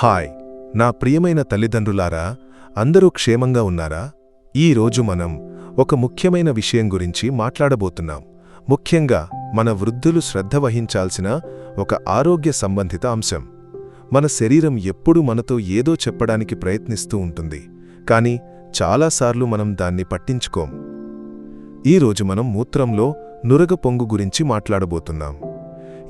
Hi నా ప్రియమైన తల్లిదండ్రులారా అందరూ క్షేమంగా ఉన్నారా? ఈ రోజు మనం ఒక ముఖ్యమైన విషయం గురించి మాట్లాడబోతున్నాం. ముఖ్యంగా మన వృద్ధులు శ్రద్ధ వహించాల్సిన ఒక ఆరోగ్య సంబంధిత అంశం. మన శరీరం ఎప్పుడూ మనతో ఏదో చెప్పడానికి ప్రయత్నిస్తూ ఉంటుంది కానీ చాలాసార్లు మనం దాన్ని పట్టించుకోం. ఈరోజు మనం మూత్రంలో నురగ పొంగు గురించి మాట్లాడబోతున్నాం.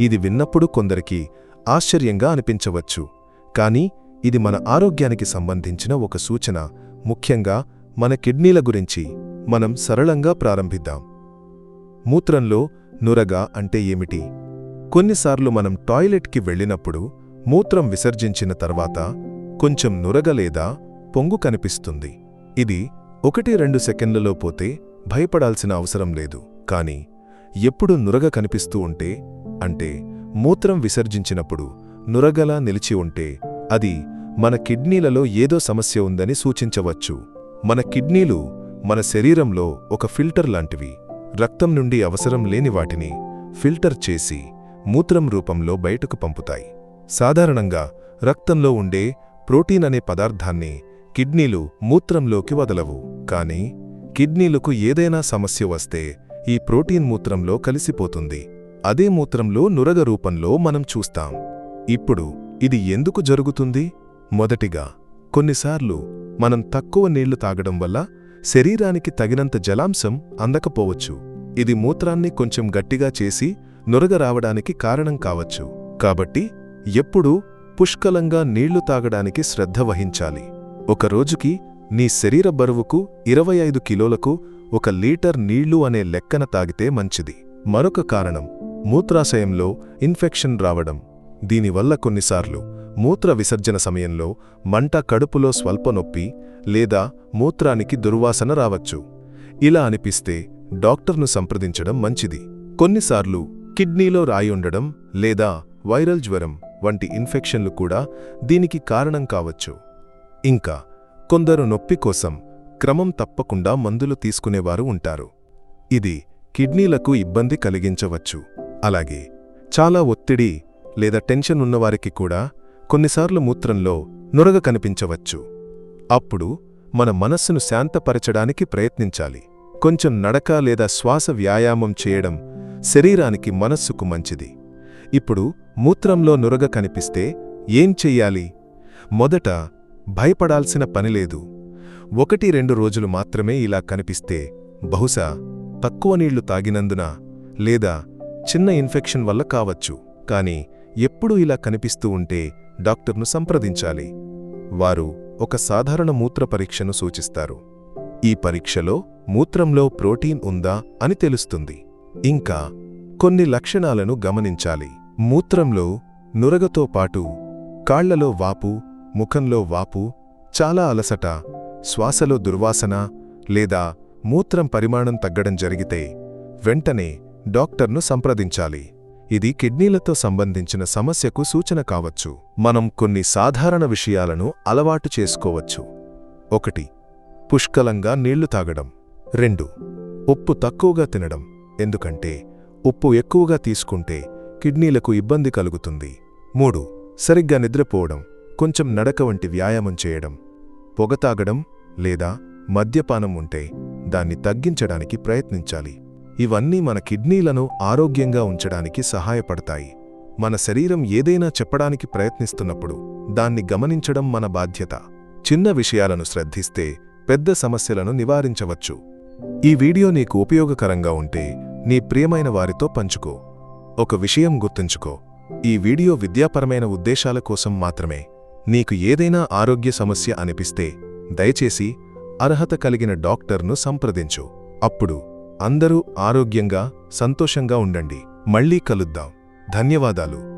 ఇది విన్నప్పుడు కొందరికి ఆశ్చర్యంగా అనిపించవచ్చు. కానీ ఇది మన ఆరోగ్యానికి సంబంధించిన ఒక సూచన. ముఖ్యంగా మన కిడ్నీల గురించి మనం సరళంగా ప్రారంభిద్దాం. మూత్రంలో నురగ అంటే ఏమిటి? కొన్నిసార్లు మనం టాయిలెట్కి వెళ్ళినప్పుడు మూత్రం విసర్జించిన తర్వాత కొంచెం నురగ లేదా పొంగు కనిపిస్తుంది. ఇది ఒకటి రెండు సెకండ్లలో పోతే భయపడాల్సిన అవసరం లేదు. కాని ఎప్పుడు నురగ కనిపిస్తూ ఉంటే అంటే మూత్రం విసర్జించినప్పుడు నురగలా నిలిచి ఉంటే అది మన కిడ్నీలలో ఏదో సమస్య ఉందని సూచించవచ్చు. మన కిడ్నీలు మన శరీరంలో ఒక ఫిల్టర్ లాంటివి. రక్తం నుండి అవసరం లేని వాటిని ఫిల్టర్ చేసి మూత్రం రూపంలో బయటకు పంపుతాయి. సాధారణంగా రక్తంలో ఉండే ప్రోటీన్ అనే పదార్థాన్ని కిడ్నీలు మూత్రంలోకి వదలవు. కాని కిడ్నీలకు ఏదైనా సమస్య వస్తే ఈ ప్రోటీన్ మూత్రంలో కలిసిపోతుంది. అదే మూత్రంలో నురగ రూపంలో మనం చూస్తాం. ఇప్పుడు ఇది ఎందుకు జరుగుతుంది? మొదటిగా కొన్నిసార్లు మనం తక్కువ నీళ్ళు తాగడం వల్ల శరీరానికి తగినంత జలాంశం అందకపోవచ్చు. ఇది మూత్రాన్ని కొంచెం గట్టిగా చేసి నురగ రావడానికి కారణం కావచ్చు. కాబట్టి ఎప్పుడూ పుష్కలంగా నీళ్ళు తాగడానికి శ్రద్ధ వహించాలి. ఒక రోజుకి నీ శరీర బరువుకు ఇరవై ఐదు కిలోలకు ఒక లీటర్ నీళ్ళు అనే లెక్కన తాగితే మంచిది. మరొక కారణం మూత్రాశయంలో ఇన్ఫెక్షన్ రావడం. దీనివల్ల కొన్నిసార్లు మూత్ర విసర్జన సమయంలో మంట కడుపులో స్వల్ప నొప్పి లేదా మూత్రానికి దుర్వాసన రావచ్చు. ఇలా అనిపిస్తే డాక్టర్ను సంప్రదించడం మంచిది. కొన్నిసార్లు కిడ్నీలో రాయి ఉండడం లేదా వైరల్ జ్వరం వంటి ఇన్ఫెక్షన్లు కూడా దీనికి కారణం కావచ్చు. ఇంకా కొందరు నొప్పి కోసం క్రమం తప్పకుండా మందులు తీసుకునేవారు ఉంటారు. ఇది కిడ్నీలకు ఇబ్బంది కలిగించవచ్చు. అలాగే చాలా ఒత్తిడి లేదా టెన్షన్ ఉన్నవారికి కూడా కొన్నిసార్లు మూత్రంలో నురగ కనిపించవచ్చు. అప్పుడు మన మనస్సును శాంతపరచడానికి ప్రయత్నించాలి. కొంచెం నడక లేదా శ్వాస వ్యాయామం చేయడం శరీరానికి మనస్సుకు మంచిది. ఇప్పుడు మూత్రంలో నురగ కనిపిస్తే ఏం చెయ్యాలి? మొదట భయపడాల్సిన పనిలేదు ఒకటి రెండు రోజులు మాత్రమే ఇలా కనిపిస్తే బహుశా తక్కువ నీళ్ళు తాగినందున లేదా చిన్న ఇన్ఫెక్షన్ వల్ల కావచ్చు. కాని ఎప్పుడూ ఇలా కనిపిస్తూ ఉంటే డాక్టర్ను సంప్రదించాలి. వారు ఒక సాధారణ మూత్ర పరీక్షను సూచిస్తారు. ఈ పరీక్షలో మూత్రంలో ప్రోటీన్ ఉందా అని తెలుస్తుంది. ఇంకా కొన్ని లక్షణాలను గమనించాలి. మూత్రంలో నురగతో పాటు కాళ్ళలో వాపు ముఖంలో వాపు చాలా అలసట శ్వాసలో దుర్వాసన లేదా మూత్రం పరిమాణం తగ్గడం జరిగితే వెంటనే డాక్టర్ను సంప్రదించాలి. ఇది కిడ్నీలతో సంబంధించిన సమస్యకు సూచన కావచ్చు. మనం కొన్ని సాధారణ విషయాలను అలవాటు చేసుకోవచ్చు. ఒకటి పుష్కలంగా నీళ్ళు తాగడం. రెండు ఉప్పు తక్కువగా తినడం. ఎందుకంటే ఉప్పు ఎక్కువగా తీసుకుంటే కిడ్నీలకు ఇబ్బంది కలుగుతుంది. మూడు సరిగ్గా నిద్రపోవడం కొంచెం నడక వంటి వ్యాయామం చేయడం. పొగ తాగడం లేదా మద్యపానం ఉంటే దాన్ని తగ్గించడానికి ప్రయత్నించాలి. ఇవన్నీ మన కిడ్నీలను ఆరోగ్యంగా ఉంచడానికి సహాయపడతాయి. మన శరీరం ఏదైనా చెప్పడానికి ప్రయత్నిస్తున్నప్పుడు దాన్ని గమనించడం మన బాధ్యత. చిన్న విషయాలను శ్రద్ధిస్తే పెద్ద సమస్యలను నివారించవచ్చు. ఈ వీడియో నీకు ఉపయోగకరంగా ఉంటే నీ ప్రియమైన వారితో పంచుకో. ఒక విషయం గుర్తుంచుకో. ఈ వీడియో విద్యాపరమైన ఉద్దేశాల కోసం మాత్రమే. నీకు ఏదైనా ఆరోగ్య సమస్య అనిపిస్తే దయచేసి అర్హత కలిగిన డాక్టర్ను సంప్రదించు. అప్పుడు అందరూ ఆరోగ్యంగా సంతోషంగా ఉండండి. మళ్ళీ కలుద్దాం. ధన్యవాదాలు.